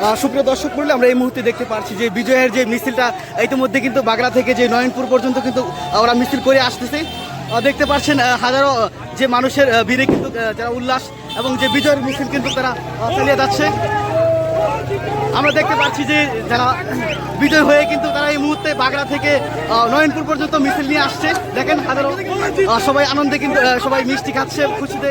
আহ, সুপ্রিয় দর্শক মূল্য আমরা এই মুহূর্তে দেখতে পাচ্ছি যে বিজয়ের যে মিছিলটা ইতিমধ্যে কিন্তু বাগড়া থেকে যে নয়নপুর পর্যন্ত কিন্তু ওরা মিছিল করে আসতেছে। দেখতে পাচ্ছেন হাজারো যে মানুষের ভিড়ে কিন্তু যারা উল্লাস এবং যে বিজয়ের মিছিল কিন্তু তারা চালিয়ে যাচ্ছে। আমরা দেখতে পাচ্ছি যে যারা বিজয় হয়ে কিন্তু তারা এই মুহূর্তে বাগড়া থেকে নয়নপুর পর্যন্ত মিছিল নিয়ে আসছে। দেখেন হাজারো সবাই আনন্দে কিন্তু সবাই মিষ্টি খাচ্ছে খুশিতে